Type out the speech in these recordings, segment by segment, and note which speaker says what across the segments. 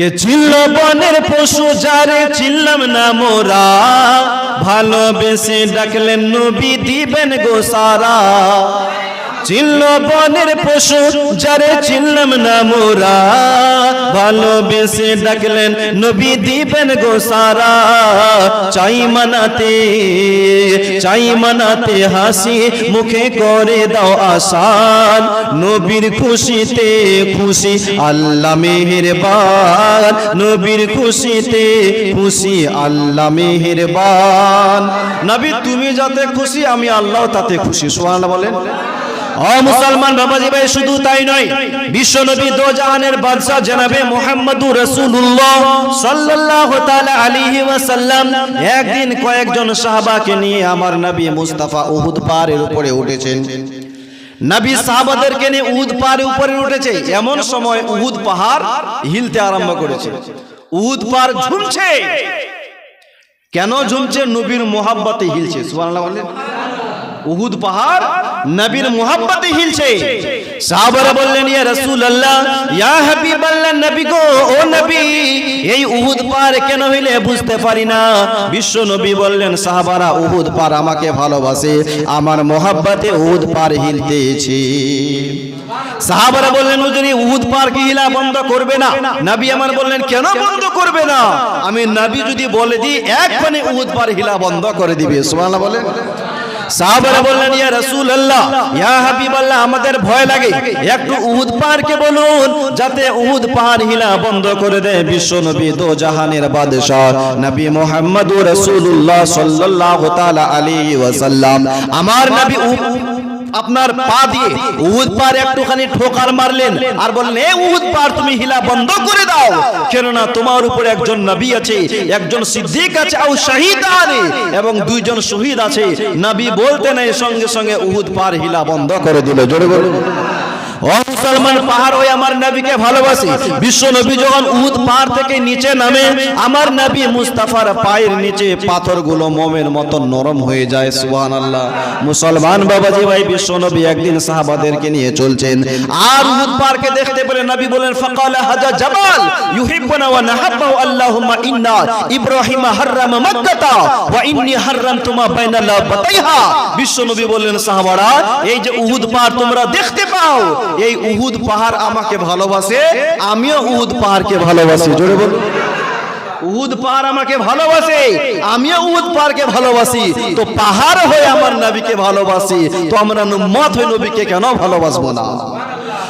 Speaker 1: কে ছিল বনের পশু যারে চিল্লাম না মোরা? ভালোবেসে ডাকলেন নবী দিবেন গো সারা। চিল্ল বনের পশু, যারে চিল্লাম না মোরা ভালোবেসে ডাকলেন নবী দিবেন গো সারা। চাই মানাতে চাই মানাতে হাসি মুখে করে দাও আসান। নবীর খুশিতে খুশি আল্লাহ মেহেরবান। নবীর খুশিতে খুশি আল্লাহ মেহেরবান। নবী, তুমি যাতে খুশি, আমি আল্লাহ তাতে খুশি। সুবহানাল্লাহ বলেন। ও মুসলমান বাবাজি ভাই, শুধু তাই নয় বিশ্ব নবী দো জাহানের বাদশা জনাবে মুহাম্মদুর রাসূলুল্লাহ সাল্লাল্লাহু তাআলা আলাইহি ওয়াসাল্লাম। একদিন কয়েকজন সাহাবাকে নিয়ে আমার নবী মুস্তাফা উহুদ পাহাড়ের উপরে উঠেছেন। নবী সাহাবাদেরকে নিয়ে উহুদ পাহাড়ের উপরে উঠেছে। এমন সময় উহুদ পাহাড় হিলতে আরম্ভ করেছে। উহুদ পাহাড় ঝুমছে কেন ঝুমছে নবীর মোহাব্বতে হিলছে। সুবহানাল্লাহ বলেন উহুদ পাহাড় নবীর মোহাব্বতে হিলছে। সাহাবারা বললেন, ইয়া রাসূলুল্লাহ, ইয়া হাবিবাল্লাহ, নবী গো, ও নবী, এই উহুদ পাহাড় কেন হইলে বুঝতে পারি না? বিশ্ব নবী বললেন, সাহাবারা, উহুদ পাহাড় আমাকে ভালোবাসে, আমার মোহাব্বতে উহুদ পাহাড় হিলতেছে। সাহাবারা বললেন, হুজুরি উহুদ পাহাড় কি হিলা বন্ধ করবে না? নবী আমার বললেন, কেন বন্ধ করবে না? আমি নবী যদি বলে দিই, এক মানে উহুদ পাহাড় হিলা বন্ধ করে দিবে। সুবহানাল্লাহ বলেন। সাহাবারা বললেন, ইয়া রাসূলুল্লাহ, ইয়া হাবিবাল্লাহ, আমাদের ভয় লাগে। একটু উহুদ পাহাড়কে বলুন, যাতে উহুদ পাহাড় হিলা বন্ধ করে দেয় বিশ্ব নবী দো জাহানের বাদশা নবী মুহাম্মদুর রাসূলুল্লাহ সাল্লাল্লাহু তাআলা আলাইহি ওয়াসাল্লাম। আমার নবী আপনার পা দিয়ে উহুদ পার একটুখানি ঠোকার মারলেন আর বললেন, এ উহুদ পার, তুমি হিলা বন্ধ করে দাও। কেননা তোমার উপর একজন নবী আছে, একজন সিদ্দিক আছে আর শহীদ আরে এবং দুইজন শহীদ আছে। নবী বলতে নেই, সঙ্গে সঙ্গে উহুদ পার হিলা বন্ধ করে দিল। জোরে বলুন। ও মুসলমান পাহাড় ওই আমার নবীকে ভালোবাসি। বিশ্ব নবী যখন উহুদ পাহাড় থেকে নিচে নামে, আমার নবী মুস্তাফার পায়ের নিচে পাথরগুলো মোমের মতো নরম হয়ে যায়, সুবহানাল্লাহ। মুসলমান বাবাজি ভাই, বিশ্ব নবী একদিন সাহাবাদেরকে নিয়ে চলছেন। আর উহুদ পাহাড়কে দেখতে পেলে নবী বলেন, ফাকালা হাজা জাবাল, ইউহিব্বুনা ওয়া নাহাব্বু আল্লাহুম্মা ইন্না ইব্রাহিম হাররামা মাক্কাতা ওয়া ইন্নী হাররামতুমা বাইনা লাবাতাইহা বিশ্ব নবী বললেন, সাহাবারা, এই যে উহুদ পাহাড় তোমরা দেখতে পাও এই উহুদ পাহাড় আমাকে ভালোবাসে, আমিও উহুদ পাহাড়কে ভালোবাসি, জোরে বল উহুদ পাহাড় আমাকে ভালোবাসে, আমিও উহুদ পাহাড়কে ভালোবাসি। তো পাহাড় হয়ে আমার নবীকে ভালোবাসি, তো আমরা মত হয়ে নবীকে কেন ভালোবাসবো না?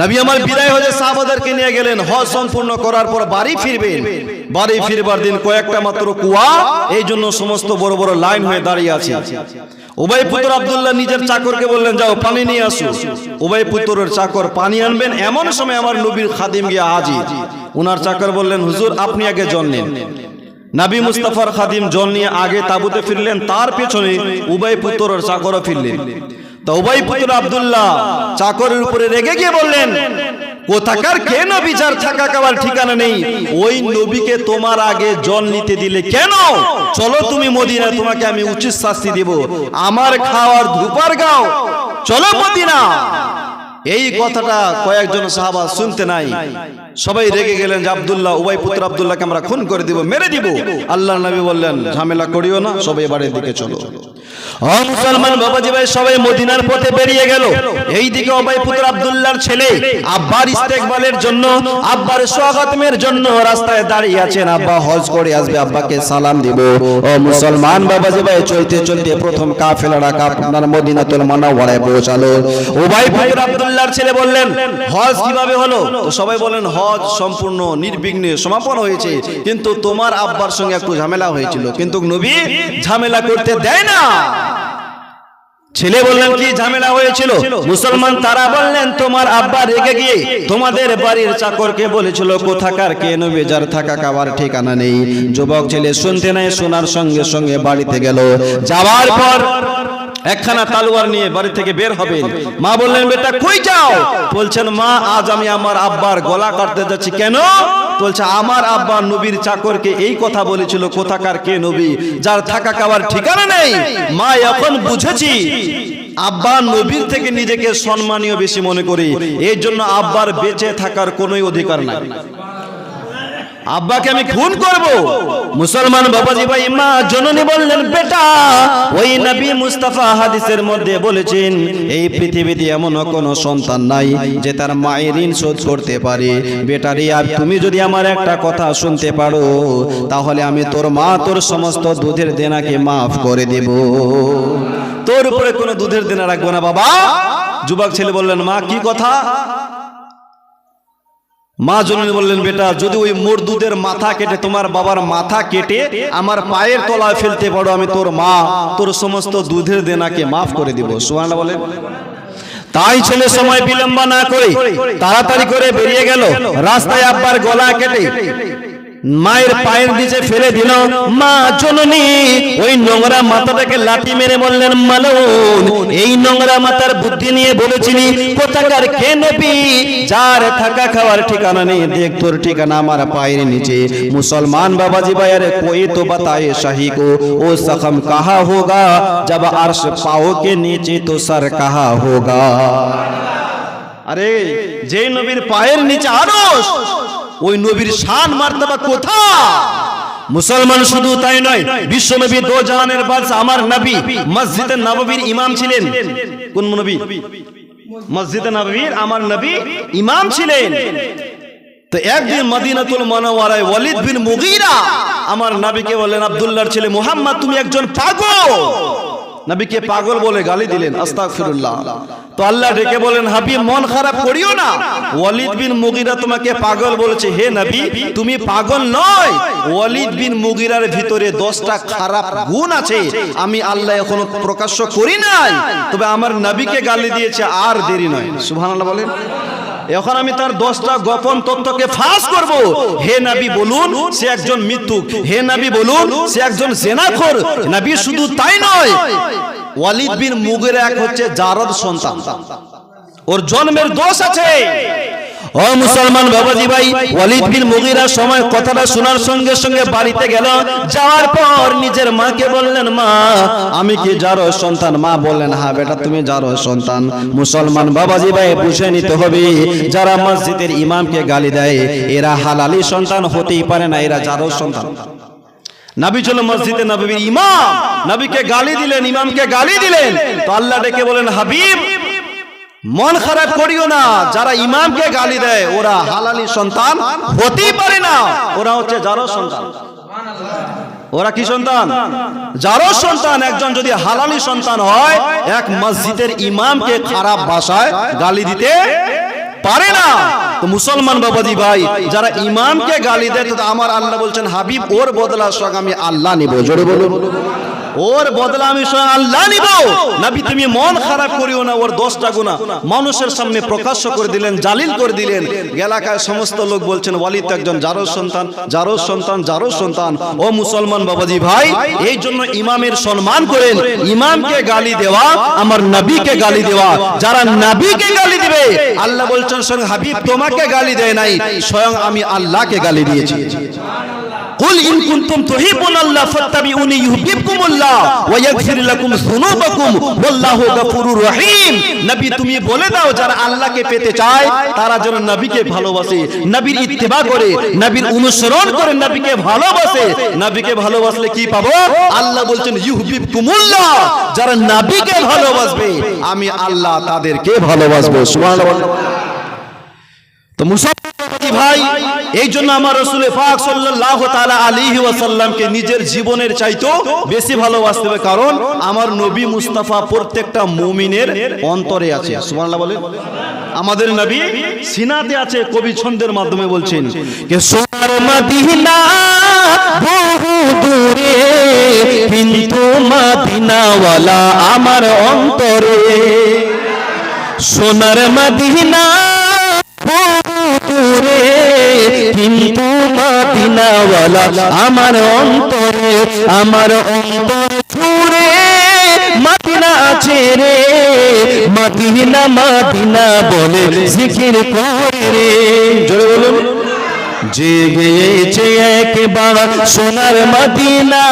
Speaker 1: নবী আমার বিদায় হজে সাহাবাদেরকে নিয়ে গেলেন। হজ সম্পূর্ণ করার পর বাড়ি ফিরবেন। বাড়ি ফিরবার দিন কয়েকটা মাত্র কুয়া, এই জন্য সমস্ত বড় বড় লাইন হয়ে দাঁড়িয়ে আছে। উভয় পুত্র আব্দুল্লাহ নিজের চাকরকে বললেন, যাও, পানি নিয়ে আসো। উভয় পুত্রের চাকর পানি আনবেন। এমন সময় আমার নবীর খাদিম গিয়ে হাজির। উনার চাকর বললেন, হুজুর, আপনি আগে জল নেন। নাবি মুস্তাফার খাদিম জল নিয়ে আগে তাবুতে ফিরলেন। তার পেছনে উভয় পুত্রের চাকরও ফিরলেন। তা উভয় পুত্র আব্দুল্লাহ চাকরের উপরে রেগে গিয়ে বললেন, কোথাকার কে নবী যার থাকা খাওয়ার ঠিকানা নেই? ওই নবীকে তোমার আগে জল নিতে দিলে কেন? চলো তুমি মদিনা তোমাকে আমি উচিত শাস্তি দেব। আমার খাওয়ার ধুপার গাও। চলো মদিনা। এই কথাটা কয়েকজন সাহাবা শুনতে নাই। সবাই রেগে গেলেন যে আব্দুল্লাহ উভয় পুত্র আব্দুল্লাহকে আমরা খুন করে দিব মেরে দিব। আল্লাহ নবী বললেন ঝামেলা করিও না সবাই বাড়ির দিকে চলো। মুসলমান বাবাজি ভাই সবাই মদিনার পথে বেরিয়ে গেল। এই দিকে অবাই পুত্র আব্দুল্লাহর ছেলে আব্বার ইস্তেকবালের জন্য আব্বার স্বাগতমের জন্য রাস্তায় দাঁড়িয়ে আছেন। আব্বা হজ করে আসবে আব্বাকে সালাম দিব। ও মুসলমান বাবাজি ভাই চলতে চলতে প্রথম কাফেলারা আপনার মদিনাতুল মানাওয়ারায় পৌঁছালো। উভয় পুত্র আব্দুল্লাহর ছেলে বললেন হজ কীভাবে হলো? তো সবাই বলেন হজ সম্পূর্ণ নির্বিঘ্নে সমাপন হয়েছে। কিন্তু তোমার আব্বার সঙ্গে একটু ঝামেলা হয়েছিল। কিন্তু নবী ঝামেলা করতে দেয় না। ছেলে বললেন, কি ঝামেলা হয়েছিল? মুসলমান তারা বললেন, তোমার আব্বা রেগে গিয়ে তোমাদের বাড়ির চাকরকে বলেছিল, কোথাকার কে নবে, যার থাকা খাবার ঠিকানা নেই। যুবক ছেলে শুনতে নাই, শোনার সঙ্গে সঙ্গে বাড়িতে গেল। যাওয়ার পর একখানা তালুয়ার নিয়ে বাড়ি থেকে বের হবেন মা বললেন, বেটা, কই যাও? বলছেন, মা, আজ আমি আমার আব্বার গলা কাটতে যাচ্ছি। কেন? বলছে, আমার আব্বা নবীর চাকরকে এই কথা বলেছিল, কোথাকার কে নবী? যার থাকা খাওয়ার ঠিকানা নেই। মা, এখন বুঝেছি। আব্বা নবীর থেকে নিজেকে সম্মানীয় বেশি মনে করি। এর জন্য আব্বার বেঁচে থাকার কোনোই অধিকার নাই। আব্বাকে আমি খুন করব। মুসলমান বাবাজি ভাই মা জননী বললেন, বেটা, ওই নবী মুস্তাফা হাদিসের মধ্যে বলেছেন, এই পৃথিবীতে এমন কোনো সন্তান নাই যে তার মায়ের ঋণ শোধ করতে পারে। বেটারি, আর তুমি যদি আমার একটা কথা শুনতে পারো, তাহলে আমি তোর মা, তোর সমস্ত দুধের দেনাকে মাফ করে দেব। তোর উপরে কোনো দুধের দেনা রাখব না বাবা। যুবক ছেলে বললেন, মা, কি কথা? মা জননী বললেন, বেটা, যদি ওই মোর দুধের মাথা কেটে তোমার বাবার মাথা কেটে আমার পায়ের তলায় ফেলতে পারো, আমি তোর মা, তোর সমস্ত দুধের দেনাকে মাফ করে দিব। সুবহানাল্লাহ বলেন। তাই ছেলে সময় বিলম্ব না করে তাড়াতাড়ি করে বেরিয়ে গেল। রাস্তায় আব্বার গলা কেটে মায়ের পায়ের নিচে ফেলে দিল। মা চলনি ওই নোংরা মাথাটাকে লাঠি মেরে বললেন মালুন এই নোংরা মাথার বুদ্ধি নিয়ে বলেছিলি কোথাকার কে নেবি? যার থাকা খাওয়ার ঠিকানা নেই দেখ তোর ঠিকানা আমার পায়ের নিচে। মুসলমান বাবাজি ভাইয়ারে কই তো বাতায়ে শাহী কো ও সখম কাহা হোগা? জব আরশ পাও কে নিচে তো সর কাহা হোগা? আরে যে নবীর পায়ের নিচে আরশ ওই নবীর শান মার্তবা কোথা মুসলমান শুধু তাই নয় বিশ্ব নবী দো জাহানের বাদশা আমার নবী মসজিদে নববীর ইমাম ছিলেন। কোন নবী? মসজিদে নববীর আমার নবী ইমাম ছিলেন। তো একদিন আমার নবীকে বললেন, আব্দুল্লাহর ছেলে মুহাম্মদ, তুমি একজন পাগল। নবীকে পাগল বলে গালি দিলেন আস্তাগফিরুল্লাহ। তো আল্লাহ ডেকে বলেন হাবিব মন খারাপ করিও না। ওয়ালিদ বিন মুগিরা তোমাকে পাগল বলেছে হে নবী তুমি পাগল নয়। ওয়ালিদ বিন মুগিরার ভিতরে দশটা খারাপ গুণ আছে। আমি আল্লাহ এখনও প্রকাশ্য করি নাই। তবে আমার নবীকে গালি দিয়েছে আর দেরি নয়। সুবহানাল্লাহ বলেন। এখন আমি তার দশটা গোপন তত্ত্বকে ফাঁস করব। হে নাবি বলুন, সে একজন মৃত্যু হে নাবি বলুন, সে একজন জেনাখর। নাবি শুধু তাই নয়, ওয়ালিদ বিন মুগের এক হচ্ছে জারদ সন্তান। ওর জন্মের দোষ আছে। ও মুসলমান বাবাজি ভাই, ওয়ালিদ বিন মুগিরা সময় কথাটা শোনার সঙ্গে সঙ্গে বাড়িতে গেল। যাওয়ার পর নিজের মাকে বললেন, মা, আমি কি যারো সন্তান? মা বললেন হ্যাঁ বেটা, তুমি যারো সন্তান। মুসলমান বাবাজি ভাই, বুঝে নিতে হবে, যারা মসজিদের ইমামকে গালি দেয়, এরা হালালি সন্তান হতেই পারে না, এরা যারো সন্তান। নাবি চলো মসজিদে নবীর ইমাম, নবীকে গালি দিলেন, ইমামকে গালি দিলেন। তো আল্লাহ ডেকে বলেন, হাবিব মন খারাপ করিও না। যারা ইমামকে গালি দেয়, ওরা হালালি সন্তান হতেই পারে না। ওরা হচ্ছে যারো সন্তান। ওরা কি সন্তান? যারো সন্তান। একজন যদি হালালি সন্তান হয়, এক মসজিদের ইমামকে খারাপ ভাষায় গালি দিতে পারে না। তো মুসলমান বাবাজি ভাই, যারা ইমামকে গালি দেয়, তো আমার আল্লাহ বলছেন, হাবিব, ওর বদলা সঙ্গে আমি আল্লাহ নিব। জোরে বলুন। ওর বদলা আমি স্বয়ং আল্লাহ নিব। নবী, তুমি মন খারাপ করিও না, ওর দশটা গুণা মানুষের সামনে প্রকাশ্য করে দিলেন, জালিল করে দিলেন। এলাকায় সমস্ত লোক বলছেন, ওয়ালিদ একজন যারো সন্তান যারো সন্তান যারো সন্তান। ও মুসলমান বাবাজি ভাই, এই জন্য ইমামের সম্মান করেন। ইমামকে গালি দেওয়া, আমার নবীকে গালি দেওয়া। যারা নবীকে গালি দিবে, আল্লাহ বলছেন, স্বয়ং হাবিব তোমাকে গালি দেয় নাই, স্বয়ং আমি আল্লাহকে গালি দিয়েছি। কুল ইন কুনতুম তুহিবুনাল্লাহ ফাত্তাবিউনি ইউহিব্বুকুমুল্লাহ ওয়া ইয়াগফির লাকুম যুনুবাকুম ওয়াল্লাহু গাফুরুর রহিম নবী তুমি বলে দাও যারা আল্লাহকে পেতে চায়, তারা যেন নবীকে ভালোবাসে, নবীর ইত্তেবা করে, নবীর অনুসরণ করে নবীকে ভালোবাসে। নবীকে ভালোবাসলে কি পাবো? আল্লাহ বলছেন ইউহিবকুমুল্লাহ যারা নবীকে ভালোবাসবে, আমি আল্লাহ তাদেরকে ভালোবাসবো। সুবহানাল্লাহ। তো মুসা ভাই, এই জন্য আমার রসুল পাক সাল্লাল্লাহু তাআলা আলাইহি ওয়াসাল্লামকে নিজের জীবনের চাইতো বেশি ভালোবাসতে হবে। কারণ আমার নবী মুস্তাফা প্রত্যেকটা মুমিনের অন্তরে আছে। সুবহানাল্লাহ বলেন। আমাদের নবী সিনাতে আছে, কবি ছন্দের মাধ্যমে বলছেন আমার অন্তরে। সোনার মদিনা কিন্তু মদিনাওয়ালা। আমার অন্তরে, আমার অন্তর জুড়ে মদিনা মাদিনা মাদিনা বলে জিকির করে রে। জোরে বলুন। জেগেছে একবার সোনার মদিনা।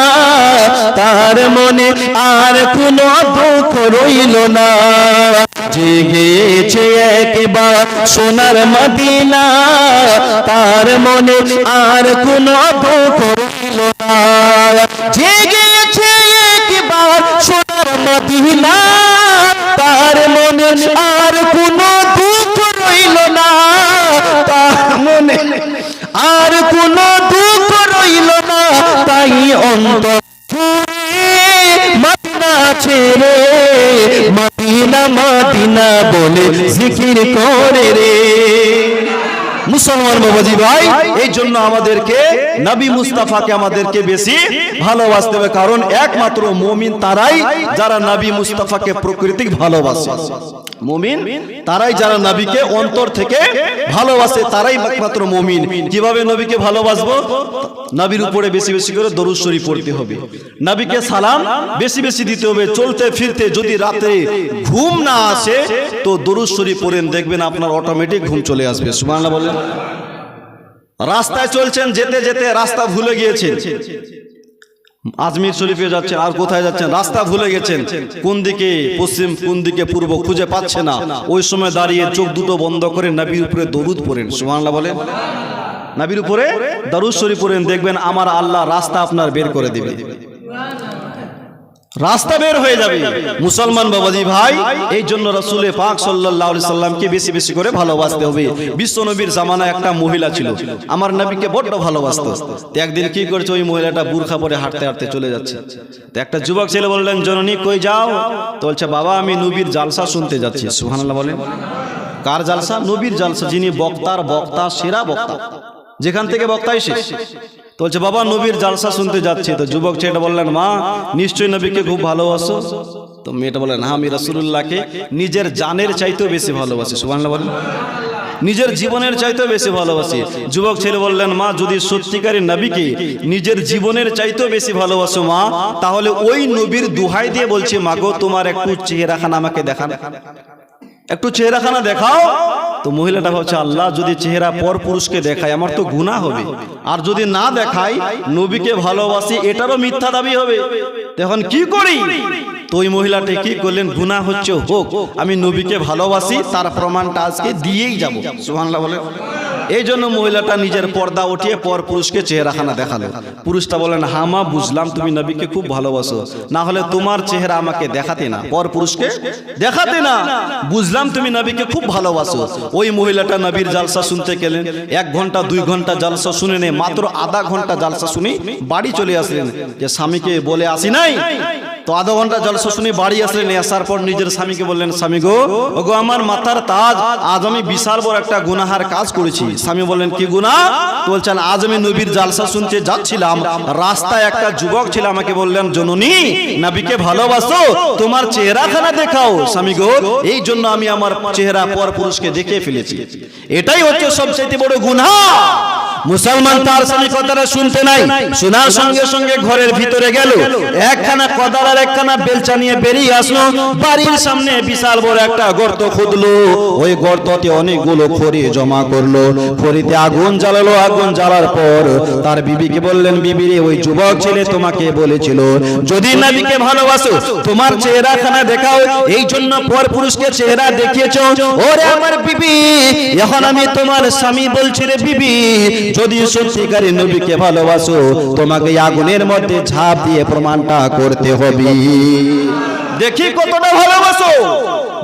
Speaker 1: তার মনে আর কোনো দুঃখ রইল না। জেগেছে একবার সোনার মদিনা, তার মনে আর কোনো দুঃখ রইল না। জেগেছে একবার সোনার মদিনা, তার মনে আর কোনো দুঃখ রইল না। তার মনে বলে জিকির করে রে। মুসলমান বাবাজি ভাই, এই জন্য আমাদেরকে, নবী মুস্তাফাকে আমাদেরকে বেশি ভালোবাসতে হবে। কারণ একমাত্র মুমিন তারাই যারা নবী মুস্তাফাকে প্রকৃতিক ভালোবাসে। মুমিন তারাই যারা নবীকে অন্তর থেকে ভালোবাসে, তারাই একমাত্র মুমিন। কীভাবে নবীকে ভালোবাসবো? নবীর উপরে বেশি বেশি করে দরুদ শরীফ পড়তে হবে। নবীকে সালাম বেশি বেশি দিতে হবে। চলতে ফিরতে যদি রাতে ঘুম না আসে তো দরুদ শরীফ পড়েন। দেখবেন আপনার অটোমেটিক ঘুম চলে আসবে। সুবহানাল্লাহ বলেন রাস্তায় চলছেন যেতে যেতে রাস্তা ভুলে গিয়েছেন। আজমির শরীফে যাচ্ছেন আর কোথায় যাচ্ছেন? রাস্তা ভুলে গেছেন। কোন দিকে পশ্চিম কোন দিকে পূর্ব খুঁজে পাচ্ছে না। ওই সময় দাঁড়িয়ে চোখ দুটো বন্ধ করে নবীর উপরে দরুদ পড়েন। সুবহানাল্লাহ বলেন। নবীর উপরে দরুদ শরীফ পড়েন, দেখবেন আমার আল্লাহ রাস্তা আপনার বের করে দিবে। রাস্তা বের হয়ে যাবে। মুসলমান বাবাজি ভাই, এই জন্য রসুলে পাক সাল্লাল্লাহু সাল্লামকে বেশি বেশি করে ভালোবাসতে হবে। বিশ্ব নবীর জামানায় একটা মহিলা ছিল, আমার নবীকে বড্ড ভালোবাসতো। একদিন কি করেছে, ওই মহিলাটা বুরখা পরে হাঁটতে হাঁটতে চলে যাচ্ছে। তো একটা যুবক ছেলে বললেন, জননী, কই যাও? তো বলছে, বাবা, আমি নবীর জালসা শুনতে যাচ্ছি। সুবহানাল্লাহ বলেন। কার জালসা? নবীর জালসা, যিনি বক্তার বক্তা, সেরা বক্তা। যেখান থেকে বক্তা এসে তো বলছে, বাবা, নবীর জালসা শুনতে যাচ্ছি। তো যুবক ছেলেটা বললেন, মা, নিশ্চয়ই নবীকে খুব ভালোবাসো। তো মেয়েটা বললেন হ্যাঁ আমি রাসূলুল্লাহকে নিজের জানের চাইতেও বেশি ভালোবাসি। সুবহানাল্লাহ বলেন। নিজের জীবনের চাইতেও বেশি ভালোবাসি। যুবক ছেলে বললেন, মা, যদি সত্যিকারী নবীকে নিজের জীবনের চাইতেও বেশি ভালোবাসো, মা, তাহলে ওই নবীর দুহাই দিয়ে বলছে মাগো তোমার একটু চেহারাখানা আমাকে দেখান একটু চেহারাখানা দেখাও। তো মহিলাটা হচ্ছে আল্লাহ যদি চেহারা পর পুরুষকে দেখায়, আমার তো গুনাহ হবে। আর যদি না দেখাই নবীকে ভালোবাসি, এটারও মিথ্যা দাবি হবে। তখন কি করি? তো ওই মহিলাটি কি করলেন? গুনাহ হচ্ছে হোক, আমি নবীকে ভালোবাসি, তার প্রমাণটা আজকে দিয়েই যাব। সুবহানাল্লাহ বলে এই জন্য মহিলাটা নিজের পর্দা উঠিয়ে পর পুরুষকে চেহারাখানা দেখাল। পুরুষটা বলেন হামা বুঝলাম তুমি নবীকে খুব ভালোবাসো। না হলে তোমার চেহারা আমাকে দেখাতে না, পর পুরুষকে দেখাতে না। বুঝলাম তুমি নবীকে খুব ভালোবাসো। ওই মহিলাটা নবীর জালসা শুনতে গেলেন। এক ঘণ্টা, দুই ঘণ্টা জালসা শুনে নেই মাত্র আধা ঘণ্টা জালসা শুনি বাড়ি চলে আসলেন। যে স্বামীকে বলে, আসি নাই? তো আধা ঘণ্টা জলসা শুনে বাড়ি আসলেন আসার পর নিজের স্বামীকে বললেন, স্বামী গো ও গো আমার মাথার তাজ, আজ আমি বিশাল বড় একটা গুনাহার কাজ করেছি। স্বামী বললেন, কি গুনাহ? তো বলছেন, আজ আমি নবীর জালসা শুনতে যাচ্ছিলাম, রাস্তায় একটা যুবক ছিল, আমাকে বললেন, জননী, নবীকে ভালোবাসো, তোমার চেহারা চেহারাখানা দেখাও। স্বামী গো, এই জন্য আমি আমার চেহারা পর পুরুষকে দেখে ফেলেছি। এটাই হচ্ছে সবচেয়ে বড় গুনাহ। মুসলমান তার স্বামী কথাটা শুনতে নাই। শোনার সঙ্গে সঙ্গে ঘরের ভিতরে গেল। একখানা কদাল আর একখানা বেলচা নিয়ে বেরিয়ে আসলো। বাড়ির সামনে বিশাল বড় একটা গর্ত খুদলো ওই গর্ততে অনেকগুলো খড়ি জমা করল। খড়িতে আগুন জ্বালালো। আগুন জ্বালার পর তার বিবিকে বললেন বিবি রে ওই যুবক ছেলে তোমাকে বলেছিল যদি নবীকে ভালোবাসো তোমার চেহারা খানা দেখাও এই জন্য পর পুরুষকে চেহারা দেখিয়েছো ওরে আমার বিবি এখন আমি তোমার স্বামী বলছি রে বিবি যদি সত্যিকারী নবীকে ভালোবাসো, তোমাকে আগুনের মধ্যে ঝাঁপ দিয়ে প্রমাণটা করতে হবে। দেখি কতটা ভালোবাসো।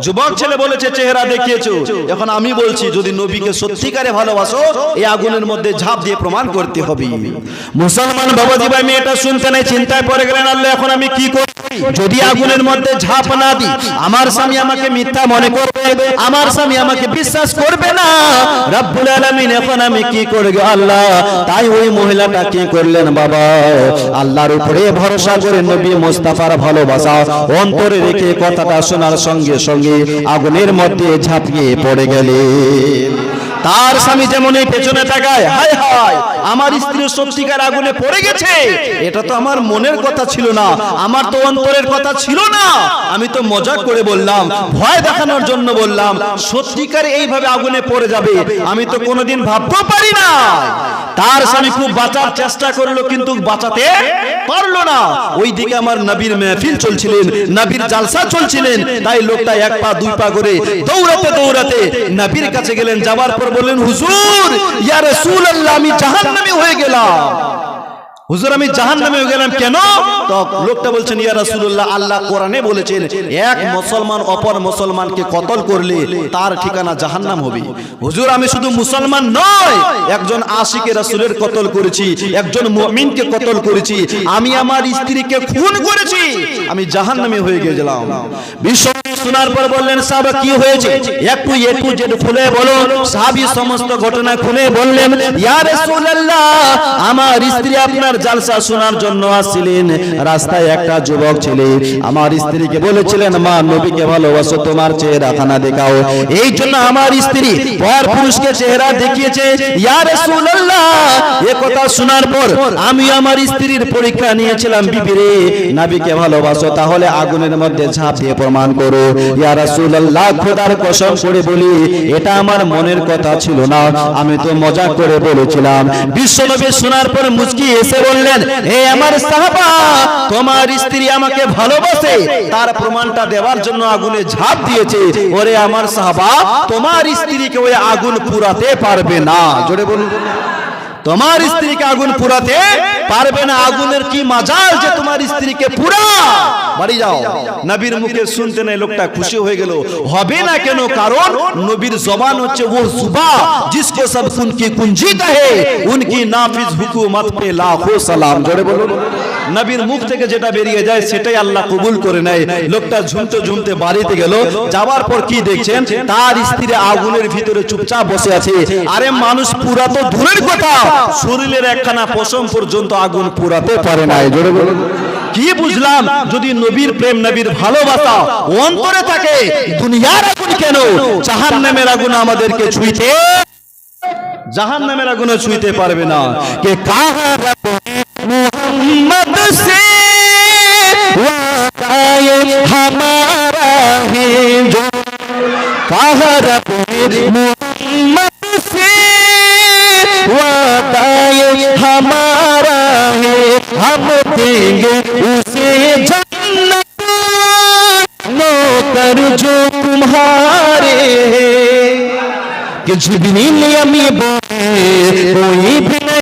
Speaker 1: যুবক ছেলে বলেছে, চেহারা দেখিয়েছো। এখন আমি বলছি, যদি নবীকে সত্যিকারে ভালোবাসো, এই আগুনের মধ্যে ঝাঁপ দিয়ে প্রমাণ করতে হবে। মুসলমান বাবাজি ভাই, মেয়েটা শুনতে নাই, চিন্তায় পড়ে গেলেন, আল্লাহ, এখন আমি কি যদি আগুনের মধ্যে ঝাঁপ না দিই আমার স্বামী আমাকে মিথ্যা মনে করবে আমার স্বামী আমাকে বিশ্বাস করবে না। রব্বুল আলামিন এখন আমি কি করব? আল্লাহ তাই ওই মহিলাটা কি করলেন বাবা? আল্লাহর উপরে ভরসা করে নবী মুস্তাফার ভালোবাসা। অন্তরে রেখে কথাটা শোনার সঙ্গে সঙ্গে আগুনের মধ্যে ঝাঁপিয়ে পড়ে গেলেন। তার স্বামী যেমন এই পেছনে তাকায় হায় হায় আমার স্ত্রী সত্যিকার আগুনে পড়ে গেছে। এটা তো আমার মনের কথা ছিল না। আমার তো অন্তরের কথা ছিল না। আমি তো মজাক করে বললাম, ভয় দেখানোর জন্য বললাম, সত্যিকার এইভাবে আগুনে পড়ে যাবে। আমি তো কোনোদিন ভাবতেও পারি না। তার স্বামী খুব বাঁচার চেষ্টা করল, কিন্তু বাঁচাতে পারল না। ওই দিকে আমার নবীর মেহফিল চলছিলেন, নবীর জালসা চলছিলেন। তাই লোকটা এক পা, দুই পা করে দৌড়াতে দৌড়াতে নবীর কাছে গেলেন। যাওয়ার পর বললেন, হুজুর, ইয়া রাসূলুল্লাহ, আমি জাহান্নামী হয়ে গেলাম। হুজুর, আমি জাহান নামে গেলাম কেন? লোকটা বলছেন, ইয়া রাসূলুল্লাহ, আল্লাহ কোরআনে বলেছেন, এক মুসলমান অপর মুসলমানকে কতল করলে তার ঠিকানা জাহান্নাম হবে। হুজুর, আমি শুধু মুসলমান নয়, একজন আশিকে রাসূলের কতল করেছি, একজন মুমিনকে কতল করেছি, আমি আমার স্ত্রীকে খুন করেছি, আমি জাহান্নামে হয়ে গেলাম। বিশ্ব শোনার পর বললেন, সাহাবা, কি হয়েছে? একটু একটু যেটা খুলে বলো। সাহাবী সমস্ত ঘটনা খুলে বললেন, ইয়া রাসূলুল্লাহ, আমার স্ত্রী আপনার জালসা শোনার জন্য আসছিলেন। রাস্তায় একটা যুবক আমার স্ত্রীকে বলেছিলেন, মা, নবীকে ভালোবাসো, তোমার দেখাও। এই জন্য আমার স্ত্রী পর পুরুষকে চেহারা দেখিয়েছে এটা আমার মনের কথা ছিল না, আমি তো মজা করে বলেছিলাম। বিশ্বনবী শোনার পর মুচকি এসে বললেন হে আমার সাহাবা, তোমার স্ত্রী আমাকে ভালোবাসে, তার প্রমাণটা দেওয়ার জন্য আগুনে ঝাঁপ দিয়েছে। ওরে আমার সাহাবা, তোমার স্ত্রীকে ওই আগুন পুরাতে পারবে না। জোরে বলুন। তোমার স্ত্রীকে আগুন পুরাতে পারবে না। আগুনের কি মাজাল যে তোমার স্ত্রীকে পুরা? বাড়ি যাও। নবীর মুখে শুনতে নেই, লোকটা খুশি হয়ে গেল। হবে না কেন? কারণ নবীর জবান হচ্ছে ও সুবা জিসকো সব কুনকি কুঞ্জি কহে উনকি নাফিজ হুকুমত পে লাখো সালাম। জোরে বলুন। নবীর মুখ থেকে যেটা বেরিয়ে যায়, সেটাই আল্লাহ কবুল করে নেয়। লোকটা ঝুমতে ঝুমতে বাড়িতে গেল। যাওয়ার পর কি দেখছেন? তার স্ত্রী আগুনের ভিতরে চুপচাপ বসে আছে। আরে মানুষ পুরা তো দূরের কথা। শরীরের একখানা পশম পর্যন্ত আগুন পুরাতে পারে নাই। জোরে বলুন। কি বুঝলাম? যদি নবীর প্রেম, নবীর ভালোবাসা অন্তরে থাকে, দুনিয়ার আগুন কেন? জাহান নামের আগুন আমাদেরকে ছুঁইতে জাহান নামের আগুনে ছুঁইতে পারবে না। কে কাহার সেদিন আমি বলে ওই